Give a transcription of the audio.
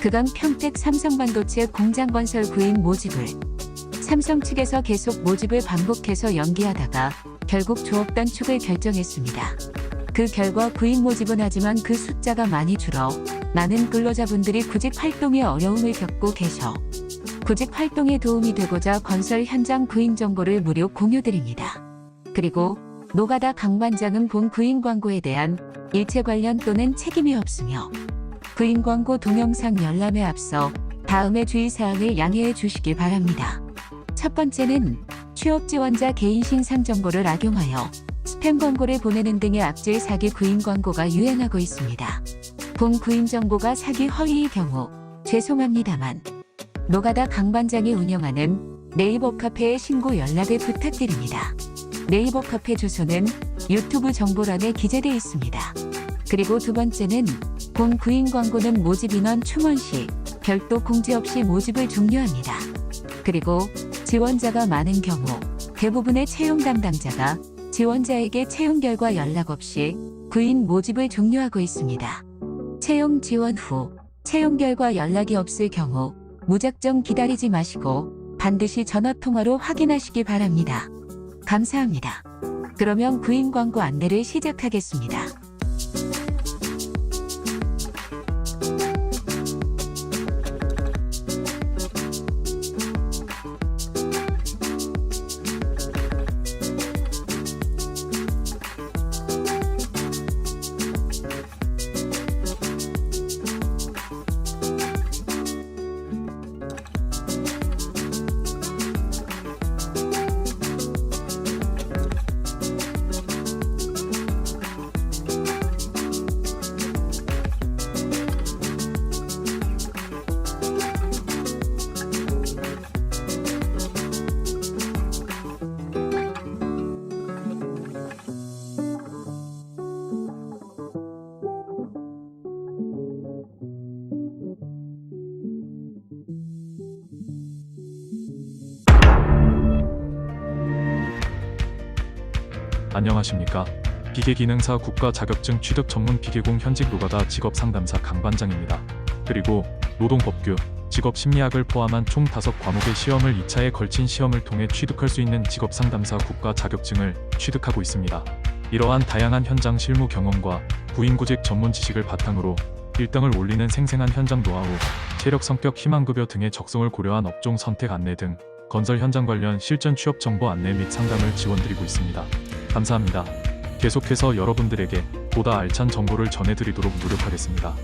그간 평택 삼성반도체 공장 건설 구인 모집을 삼성 측에서 계속 모집을 반복해서 연기하다가 결국 조업 단축을 결정했습니다. 그 결과 구인 모집은 하지만 그 숫자가 많이 줄어 많은 근로자분들이 구직 활동에 어려움을 겪고 계셔 구직 활동에 도움이 되고자 건설 현장 구인 정보를 무료 공유드립니다. 그리고 노가다 강반장은 본 구인 광고에 대한 일체 관련 또는 책임이 없으며 구인 광고 동영상 열람에 앞서 다음의 주의사항을 양해해 주시기 바랍니다. 첫 번째는 취업 지원자 개인 신상 정보를 악용하여 스팸 광고를 보내는 등의 악질 사기 구인 광고가 유행하고 있습니다. 본 구인 정보가 사기 허위의 경우 죄송합니다만 노가다 강반장이 운영하는 네이버 카페에 신고 연락을 부탁드립니다. 네이버 카페 주소는 유튜브 정보란에 기재되어 있습니다. 그리고 두 번째는 본 구인 광고는 모집 인원 충원 시 별도 공지 없이 모집을 종료합니다. 그리고 지원자가 많은 경우 대부분의 채용 담당자가 지원자에게 채용 결과 연락 없이 구인 모집을 종료하고 있습니다. 채용 지원 후 채용 결과 연락이 없을 경우 무작정 기다리지 마시고 반드시 전화 통화로 확인하시기 바랍니다. 감사합니다. 그러면 구인 광고 안내를 시작하겠습니다. 안녕하십니까. 비계기능사 국가 자격증 취득 전문 비계공 현직 노가다 직업 상담사 강반장입니다. 그리고 노동법규, 직업 심리학을 포함한 총 5과목의 시험을 2차에 걸친 시험을 통해 취득할 수 있는 직업 상담사 국가 자격증을 취득하고 있습니다. 이러한 다양한 현장 실무 경험과 구인구직 전문 지식을 바탕으로 1등을 올리는 생생한 현장 노하우, 체력 성격 희망급여 등의 적성을 고려한 업종 선택 안내 등 건설 현장 관련 실전 취업 정보 안내 및 상담을 지원드리고 있습니다. 감사합니다. 계속해서 여러분들에게 보다 알찬 정보를 전해드리도록 노력하겠습니다.